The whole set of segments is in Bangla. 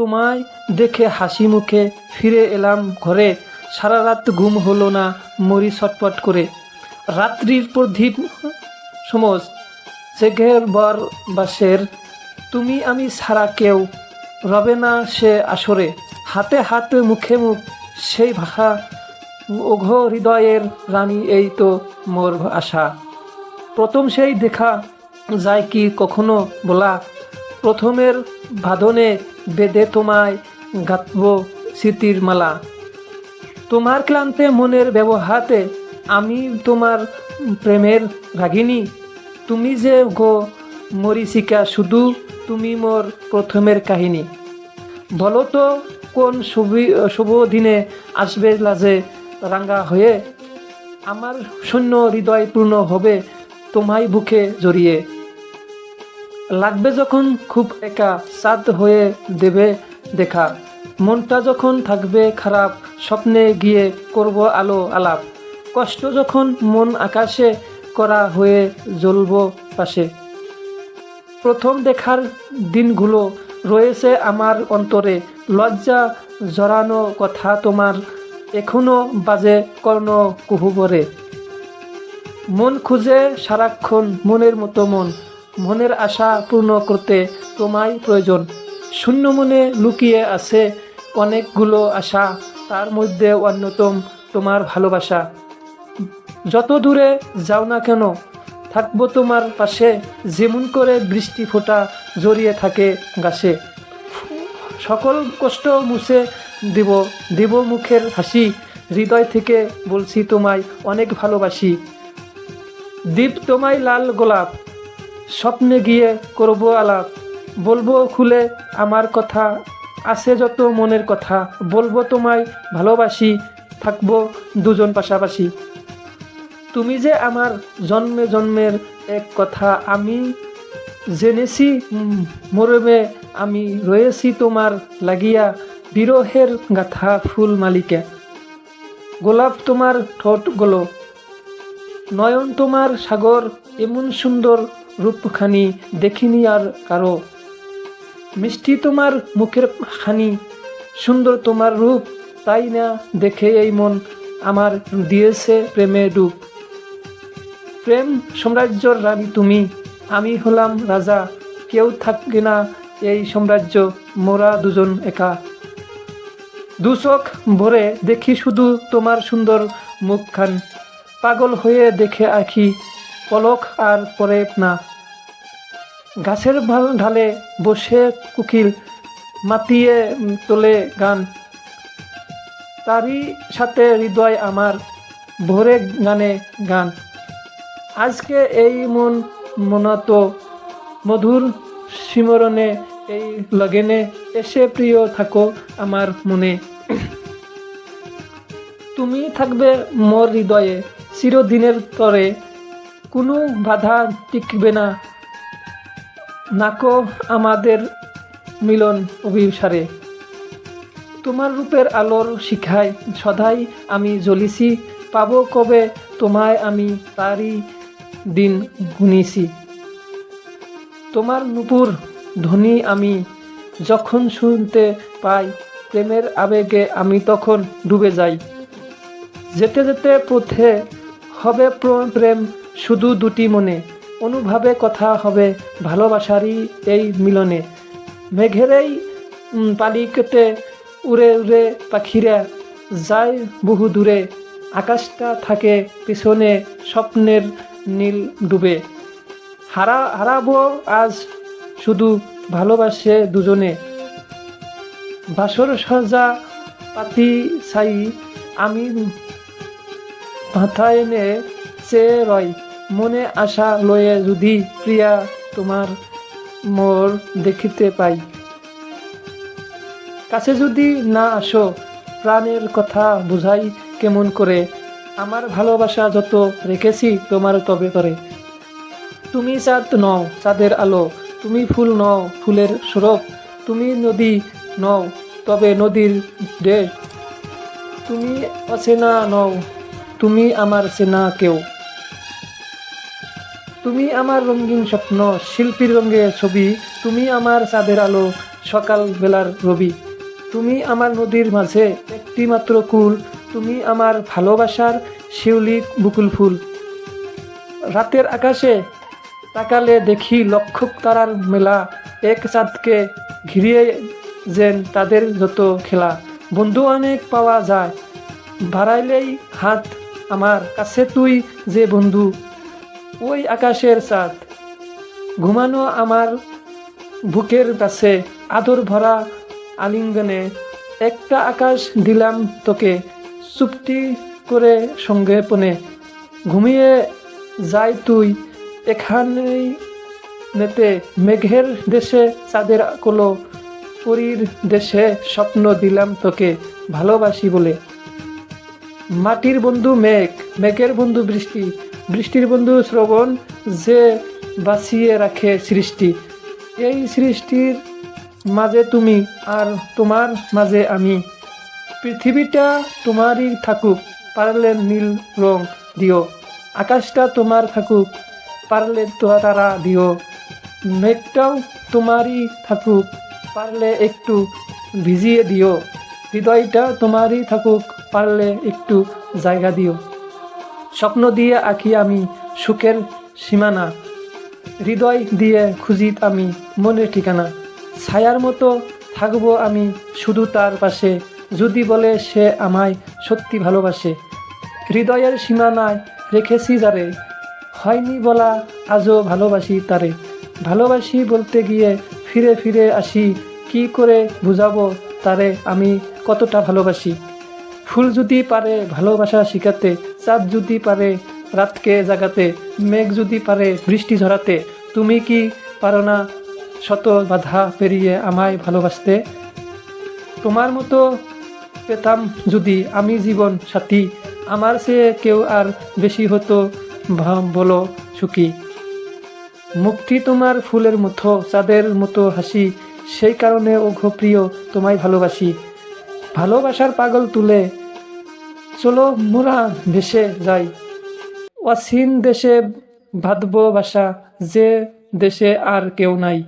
তোমায় দেখে হাসি মুখে ফিরে এলাম ঘরে। সারা রাত ঘুম হলো না মরি ছটপট করে। রাত্রির প্রদীপ সমজ জেঘের বর বাসের, তুমি আমি ছাড়া কেউ রবে না সে আসরে। হাতে হাতে, মুখে মুখ, সেই ভাষা ওঘ হৃদয়ের রানী, এই তো মোর আশা। প্রথম সেই দেখা, যায় কি কখনো বলা? প্রথমের বাঁধনে বেদে তোমায় গাঁথব স্মৃতির মালা। তোমার ক্লান্তে মনের ব্যবহাতে আমি তোমার প্রেমের রাগিনী তুমি যে গো মরিচিকা শুধু তুমি মোর প্রথমের কাহিনী। বলো তো, কোন শুভ শুভ দিনে আসবে লাজে রাঙ্গা হয়ে? আমার শূন্য হৃদয় পূর্ণ হবে তোমায় বুকে জড়িয়ে। লাগবে যখন খুব একা চাঁদ হয়ে দেবে দেখা। মনটা যখন থাকবে খারাপ, স্বপ্নে গিয়ে করব আলো আলাপ। কষ্ট যখন মন আকাশে করা হয়ে জ্বলব পাশে। প্রথম দেখার দিনগুলো রয়েছে আমার অন্তরে। লজ্জা জড়ানো কথা তোমার এখনও বাজে কর্ণ কুহুবরে। মন খুঁজে সারাক্ষণ মনের মতো মন। মনের আশা পূর্ণ করতে তোমায় প্রয়োজন। শূন্য মনে লুকিয়ে আছে অনেকগুলো আশা, তার মধ্যে অন্যতম তোমার ভালোবাসা। যত দূরে যাও না কেন, থাকব তোমার পাশে, যেমন করে বৃষ্টি ফোঁটা জড়িয়ে থাকে গাছে। সকল কষ্ট মুছে দিব দিব মুখের হাসি, হৃদয় থেকে বলছি তোমায় অনেক ভালোবাসি। দীপ তোমায় লাল গোলাপ স্বপ্নে গিয়ে করব আলাপ। বলব খুলে আমার কথা, আছে যত মনের কথা, বলব তোমায় ভালোবাসি, থাকব দুজন পাশাপাশি। তুমি যে আমার জন্মে জন্মের এক কথা, আমি জেনেছি মরমে আমি রয়েছি তোমার লাগিয়া বিরহের গাথা ফুল মালিকা। গোলাপ তোমার ঠোঁট গলো, নয়ন তোমার সাগর, এমন সুন্দর রূপখানি দেখিনি আর কারও। মিষ্টি তোমার মুখের খানি সুন্দর তোমার রূপ, তাই না দেখে এই মন আমার দিয়েছে প্রেমে ডুব। প্রেম সাম্রাজ্যর রানী তুমি, আমি হলাম রাজা, কেউ থাকবে না এই সাম্রাজ্য, মোরা দুজন একা। দু চোখ ভরে দেখি শুধু তোমার সুন্দর মুখখান, পাগল হয়ে দেখে আঁখি পলক আর পরে না। গাছের ভালো ঢালে বসে কুকিল মাতিয়ে তোলে গান। তারই সাথে হৃদয় আমার ভরে গানে গান। আজকে এই মন মনত মধুর সিমরণে এই লগেনে এসে প্রিয় থাকো আমার মনে। তুমি থাকবে মোর হৃদয়ে, চিরদিনের তরে কোনো বাধা টিকবে না। নাকো আমাদের মিলন অভিসারে। তোমার রূপের আলোর শিখায় সদাই আমি জ্বলিছি। পাবো কবে তোমায় আমি তারই দিন গুনিছি। তোমার নুপুর ধ্বনি আমি যখন শুনতে পাই, প্রেমের আবেগে আমি তখন ডুবে যাই। যেতে যেতে পথে হবে প্র- প্রেম শুধু দুটি মনে। অনুভাবে কথা হবে ভালোবাসারই এই মিলনে। মেঘের এই উম, উড়ে উড়ে পাখিরা যায় বহু দূরে। আকাশটা থাকে পিছনে স্বপ্নের নীল ডুবে। হারা হারাবো আজ শুধু ভালোবাসে দুজনে। বাসর সাজা পাতি ছাই আমি মাথায় এনে চেয়ে রয়। মনে আশা লয়ে যদি প্রিয়া তোমার মোর দেখিতে পাই। কাছে যদি না আসো, প্রাণের কথা বুঝাই কেমন করে? আমার ভালোবাসা যত রেখেছি তোমার তবে করে তুমি চাঁদ নও, চাঁদের আলো। তুমি ফুল নও, ফুলের স্বরূপ। তুমি নদী নও, তবে নদীর দেশ। তুমি অচেনা নও, তুমি আমার চেনা কেউ। তুমি আমার রঙিন স্বপ্ন, শিল্পীর রঙে ছবি। তুমি আমার চাঁদের আলো, সকাল বেলার রবি। তুমি আমার নদীর মাঝে একটি মাত্র কুল। তুমি আমার ভালোবাসার শিউলি বুকুল ফুল। রাতের আকাশে তাকালে দেখি লক্ষ তারার মেলা। এক চাঁদকে ঘিরিয়ে যেন তাদের যত খেলা। বন্ধু অনেক পাওয়া যায়। বাড়াইলেই হাত আমার কাছে তুই যে বন্ধু। ওই আকাশের চাঁদ। ঘুমানো আমার বুকের কাছে আদর ভরা আলিঙ্গনে একটা আকাশ দিলাম তোকে, চুপটি করে সঙ্গে পনে। ঘুমিয়ে যাই তুই এখানেই নেতে মেঘের দেশে চাঁদের কোলো পরীর দেশে স্বপ্ন দিলাম তোকে ভালোবাসি বলে। মাটির বন্ধু মেঘ, মেঘের বন্ধু বৃষ্টি বৃষ্টির বন্ধু শ্রবণ যে বাঁচিয়ে রাখে সৃষ্টি। এই সৃষ্টির মাঝে তুমি আর তোমার মাঝে আমি। পৃথিবীটা তোমারই থাকুক, পারলে নীল রং দিও। আকাশটা তোমার থাকুক, পারলে তারা দিও। মেঘটাও তোমারই থাকুক, পারলে একটু ভিজিয়ে দিও। হৃদয়টা তোমারই থাকুক, পারলে একটু জায়গা দিও। স্বপ্ন দিয়ে আঁকি আমি সুখের সীমানা। হৃদয় দিয়ে খুঁজি আমি মনের ঠিকানা। ছায়ার মতো থাকব আমি শুধু তার পাশে, যদি বলে সে আমায় সত্যি ভালোবাসে। হৃদয়ের সীমানায় রেখেছি যারে, হয়নি বলা আজও ভালোবাসি তারে। ভালোবাসি বলতে গিয়ে ফিরে ফিরে আসি, কি করে বুঝাবো তারে আমি কতটা ভালোবাসি। ফুল যদি পারে ভালোবাসা শিখাতে, চাঁদ যদি পারে রাতকে জাগাতে, মেঘ যদি পারে বৃষ্টি ঝরাতে, তুমি কি পারো না শত বাধা পেরিয়ে আমায় ভালোবাসতে? তোমার মতো পেতাম যদি আমি জীবন সাথী, আমার চেয়ে কেউ আর বেশি হতো বলো সুখী। মুক্তি তোমার ফুলের মতো, চাঁদের মতো হাসি, সেই কারণে ওঘ তোমায় ভালোবাসি। ভালোবাসার পাগল তুলে চলো মোরা ভেসে যাই। অসীন দেশে বাঁধব বাসা যে দেশে আর কেউ নাই।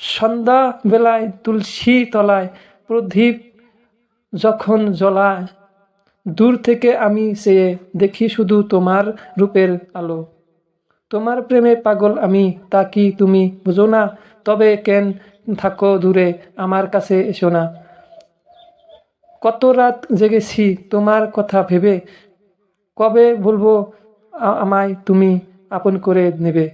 সন্ধ্যা বেলায় তুলসী তলায় প্রদীপ যখন জ্বলায়, দূর থেকে আমি চেয়ে দেখি শুধু তোমার রূপের আলো। তোমার প্রেমে পাগল আমি, তা কি তুমি বুঝো না? তবে কেন থাকো দূরে, আমার কাছে এসো না। কত রাত জেগেছি তোমার কথা ভেবে? কবে বলব আমায় তুমি আপন করে নেবে?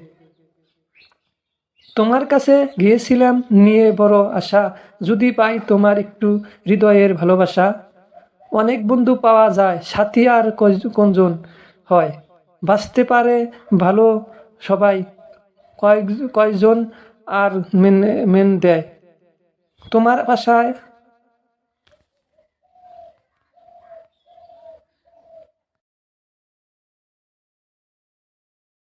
তোমার কাছে গিয়েছিলাম নিয়ে বড় আশা, যদি পাই তোমার একটু হৃদয়ের ভালোবাসা। অনেক বন্ধু পাওয়া যায়, সাথী আর কোনজন হয়। বাঁচতে পারে ভালো সবাই, কয়েক, কয়জন আর মেন মেন দেয়। তোমার বাসায়